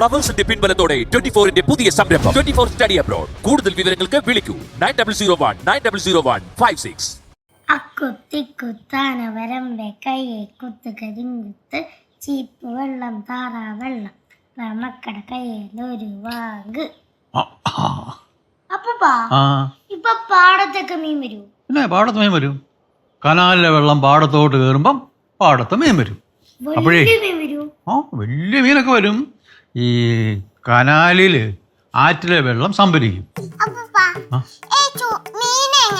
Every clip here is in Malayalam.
ഫ്ലവേഴ്സിന്റെ പിൻബലത്തോടെ ട്വന്റി ഫോറിന്റെ പുതിയ സംരംഭം. ട്വന്റി ഫോർ സ്റ്റഡി അബ്രോഡ് കൂടുതൽ വിവരങ്ങൾക്ക് വിളിക്കൂ. Nine double zero one nine double zero one five six അക്കുത്തി കുത്താനവരം വെക്കയെ കുത്ത് കരിങ്കുത്ത് ചീപ്പ് വെള്ളം താറാ വെള്ളം ആ, അപ്പപ്പാ ഇപ്പൊ പാടത്തൊക്കെ മീൻ വരൂ? പിന്നെ പാടത്ത് മീൻ വരും. കനാലിലെ വെള്ളം പാടത്തോട്ട് കയറുമ്പം പാടത്ത് മീൻ വരും. അപ്പോഴേ വലിയ മീനൊക്കെ വരും. ഈ കനാലിൽ ആറ്റിലെ വെള്ളം സംഭരിക്കും. ആ. മീനെ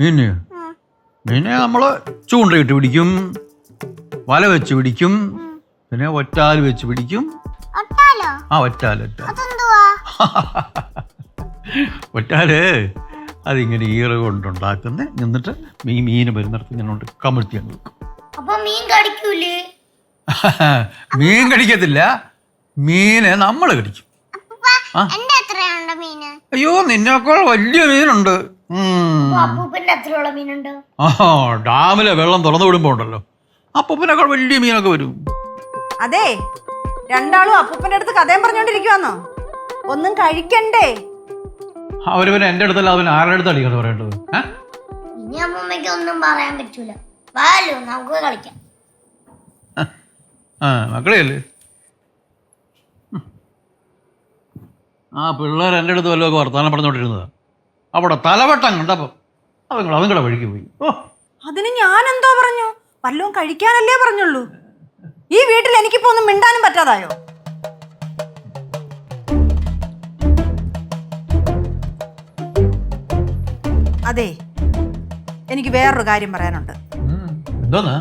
മീന്? മീനെ നമ്മൾ ചൂണ്ടയിട്ട് പിടിക്കും. വല വെച്ച് പിടിക്കും. പിന്നെ ഒറ്റാൽ വെച്ച് പിടിക്കും. ഒട്ടാലോ ആ ഒറ്റാൽ ഒറ്റാൽ അതെന്തുവാ? ഒറ്റാൽ അതിങ്ങനെ ഈറ കൊണ്ടുണ്ടാക്കുന്ന. എന്നിട്ട് ഈ മീൻ വരുന്നിടത്ത് ഇങ്ങനെ കൊണ്ട് കമിഴ്ത്തി അങ്ങ് വെക്കും. അപ്പൊ മീൻ കടിക്കൂലേ? മീൻ കടിക്കത്തില്ല. മീനെ നമ്മൾ കടിക്കും. ആ. എന്റെ എത്രയുണ്ട് മീന്? അയ്യോ നിന്നേക്കാൾ വലിയ മീനുണ്ട്. ഉം. അപ്പൂപ്പന്റെ എത്രയുള്ള മീനുണ്ട്? ആ ഡാമിലെ വെള്ളം തുറന്നു വിടുമ്പോ ഉണ്ടല്ലോ. അപ്പൂപ്പനേക്കാൾ വലിയ മീനൊക്കെ വരും. അതെ രണ്ടാളും അപ്പൂപ്പന്റെ അടുത്ത് കഥയും പറഞ്ഞോണ്ടിരിക്കുവാന്നോ? ഒന്നും കഴിക്കണ്ടേ? അവർ പിന്നെ എന്റെ അടുത്തല്ല അവൻ ആരുടെ അടുത്താണ് കഥ പറയേണ്ടത്? ഏ? ഇനി അമ്മൂമ്മയ്ക്ക് ഒന്നും പറയാൻ പറ്റൂല. വാലു നമുക്ക് കളിക്കാം. ആ മക്കളെയല്ലേ ആ പിള്ളേർ എന്റെ അടുത്ത് വല്ലതൊക്കെ വർത്തമാനം പറഞ്ഞുകൊണ്ടിരുന്നത് അവിടെ തലവട്ടം കണ്ടപ്പോൾ അവങ്ങൾ അതും വഴിക്ക് പോയി. ഓ. അതിന് ഞാൻ എന്തോ പറഞ്ഞു? വല്ലതും കഴിക്കാനല്ലേ പറഞ്ഞുള്ളൂ. ഈ വീട്ടിൽ എനിക്കിപ്പോ ഒന്നും മിണ്ടാനും പറ്റാതായോ? അതെ എനിക്ക് വേറൊരു കാര്യം പറയാനുണ്ട്. എന്തോന്നാ?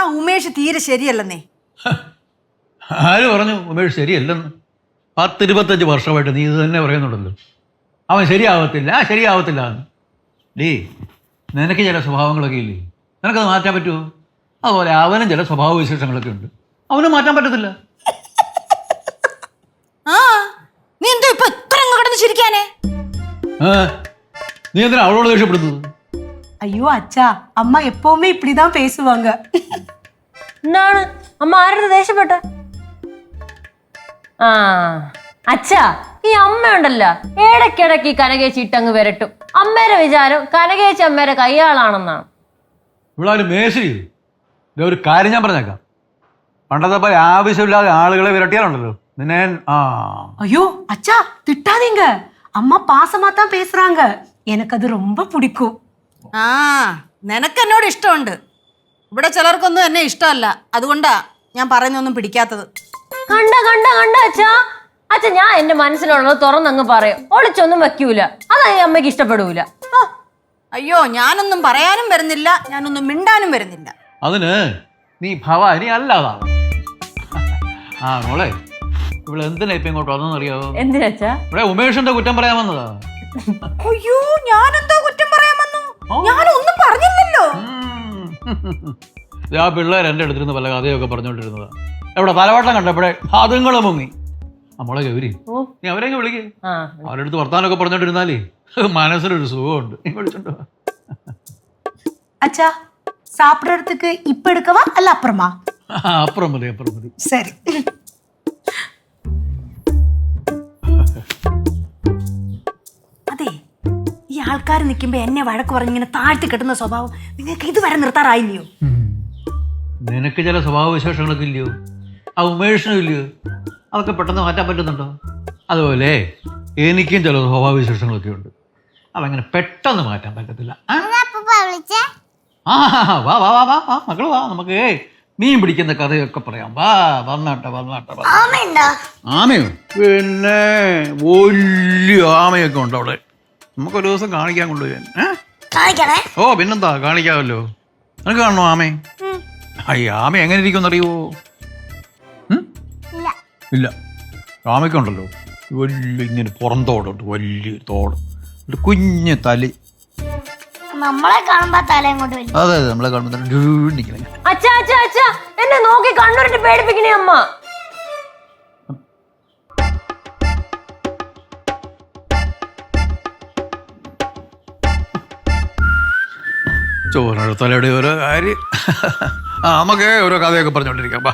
ആ ഉമേഷ് തീരെ ശരിയല്ലെന്നേ. ആര് പറഞ്ഞു ഉമേഷ് ശരിയല്ലെന്ന്? പത്തിരുപത്തഞ്ച് വർഷമായിട്ട് നീ ഇത് തന്നെ പറയുന്നുണ്ടല്ലോ അവൻ ശരിയാവത്തില്ല ശരിയാവത്തില്ല എന്ന് ഡേ നിനക്ക് ചില സ്വഭാവങ്ങളൊക്കെ ഇല്ലേ നിനക്കത് മാറ്റാൻ പറ്റുമോ അതുപോലെ അവനും ചില സ്വഭാവ വിശേഷങ്ങളൊക്കെ ഉണ്ട് അവനും മാറ്റാൻ പറ്റത്തില്ല ആ നീ എന്തോ ഇപ്പൊ ഇത്ര അങ്ങ് കിടന്ന് ചിരിക്കാനേ ഏ? നീ എന്തിനാ അവളോട് ദേഷ്യപ്പെടുന്നത് ஐயோ அச்சா அம்மா எப்பவுமே இப்படிதான் பேசுவாங்க എന്താണ് അമ്മ ആരുടെ ദേഷ്യപ്പെട്ട ആ അച്ഛാ ഈ അമ്മയുണ്ടല്ലോ ഇടയ്ക്കിടയ്ക്ക് ഈ കനകേച്ചി ഇട്ടങ്ങ് വരട്ടും അമ്മേരെ വിചാരം കനകേച്ചി അമ്മേരെ കയ്യാളാണെന്നാണ് ഇവിടെ മേശരി ഇത് ഒരു കാര്യം ഞാൻ പറഞ്ഞേക്കാം പണ്ടത്തെ പോലെ ആവശ്യമില്ലാതെ ആളുകളെ വിരട്ടിയാലുണ്ടല്ലോ നിന്നെ ഞാൻ- ആ ஐயோ அச்சா திட்டாதீங்க அம்மா பாசமா தான் பேசுறாங்க எனக்கு அது ரொம்ப பிடிக்கும் ആ നിനക്ക് എന്നോട് ഇഷ്ടമുണ്ട് ഇവിടെ ചിലർക്കൊന്നും എന്നെ ഇഷ്ടമല്ല അതുകൊണ്ടാ ഞാൻ പറയുന്നൊന്നും പിടിക്കാത്തത് കണ്ട കണ്ട കണ്ട അച്ഛാ. അച്ഛ ഞാൻ എന്റെ മനസ്സിലുള്ളത് തുറന്നങ്ങ് പറയും. ഒളിച്ചൊന്നും വെക്കൂല. അതാ ഈ അമ്മയ്ക്ക് ഇഷ്ടപ്പെടൂല. അയ്യോ ഞാനൊന്നും പറയാനും വരുന്നില്ല. ഞാനൊന്നും മിണ്ടാനും വരുന്നില്ല. അതിന് നീ ഭവാനി അല്ലാതാണ് ആ മോളെ ഇവിടെ എന്തിനാ ഇപ്പൊ ഇങ്ങോട്ട് വന്നെന്നറിയാവോ എന്തിനാ ഇവിടെ ഉമേഷിന്റെ കുറ്റം പറയാൻ വന്നതാ? അയ്യോ ഞാനെന്തോ കുറ്റം പറയാൻ വന്നു? ഞാനൊന്നും പറഞ്ഞില്ലല്ലോ. ആ പിള്ളേർ എന്റെ അടുത്തിരുന്ന് പല കഥയൊക്കെ പറഞ്ഞുകൊണ്ടിരുന്നതാ. എവിടെ തലവട്ടം കണ്ടപ്പോഴേ അതുങ്ങൾ മുങ്ങി. നമ്മളെ ഗൗരി നീ അവരെയൊക്കെ വിളിക്കേ? അവരുടെ അടുത്ത് വർത്താനൊക്കെ പറഞ്ഞോണ്ടിരുന്നാലേ മനസ്സിനൊരു സുഖമുണ്ട്. അച്ഛാ സാപ്പിടത്തേക്ക് ഇപ്പൊ എടുക്കവാ അല്ല അപ്പുറമാ? അപ്പുറം മതി അപ്പുറം മതി. ശരി. അതെ ഈ ആൾക്കാർ നിൽക്കുമ്പോ എന്നെ വഴക്ക് പറഞ്ഞിങ്ങനെ താഴ്ത്തി കെട്ടുന്ന സ്വഭാവം നിങ്ങൾക്ക് ഇതുവരെ നിർത്താറായില്ലയോ? നിനക്ക് ചില സ്വഭാവ വിശേഷങ്ങളൊക്കെ ഇല്ലയോ? ആ ഉമേഷിനും ഇല്ലയോ? അതൊക്കെ പെട്ടെന്ന് മാറ്റാൻ പറ്റുന്നുണ്ടോ? അതുപോലെ എനിക്കും ചില സ്വഭാവവിശേഷങ്ങളൊക്കെ ഉണ്ട് അതങ്ങനെ പെട്ടെന്ന് മാറ്റാൻ പറ്റത്തില്ല. ആ? വാ വാ വാ വാ വാ മക്കൾ വാ നമുക്ക് മീൻ പിടിക്കുന്ന കഥയൊക്കെ പറയാം. വാ വന്നാട്ടെ വന്നാട്ടെ ആമയോ? പിന്നെ വലിയ ആമയൊക്കെ ഉണ്ട് അവിടെ. നമുക്കൊരു ദിവസം കാണിക്കാൻ കൊണ്ടുപോയി ഓ പിന്നെന്താ? കാണിക്കാമല്ലോ. നിനക്ക് കാണണോ ആമേ ആ ആമ എങ്ങനെ ഇരിക്കുമെന്നറിയുമോ ഉം? ഇല്ല. ആമയ്ക്കുണ്ടല്ലോ. വലിയ ഇങ്ങനെ പുറം തോടുണ്ട് വലിയ തോട്. ഒരു കുഞ്ഞ് തലി. നമ്മളെ കാണുമ്പോ തലയും കൊണ്ട് വരും അതെ അതെ നമ്മളെ കാണുമ്പോൾ നിൽക്കണേ അച്ഛാ അച്ഛാ അച്ഛാ എന്നെ നോക്കി കണ്ണൂരിട്ട് പേടിപ്പിക്കണേ അമ്മ. ചോറിനടുത്തലയുടെ ഓരോ കാര്യം. ആ നമുക്ക് ഓരോ കഥയൊക്കെ പറഞ്ഞുകൊണ്ടിരിക്കാം വാ.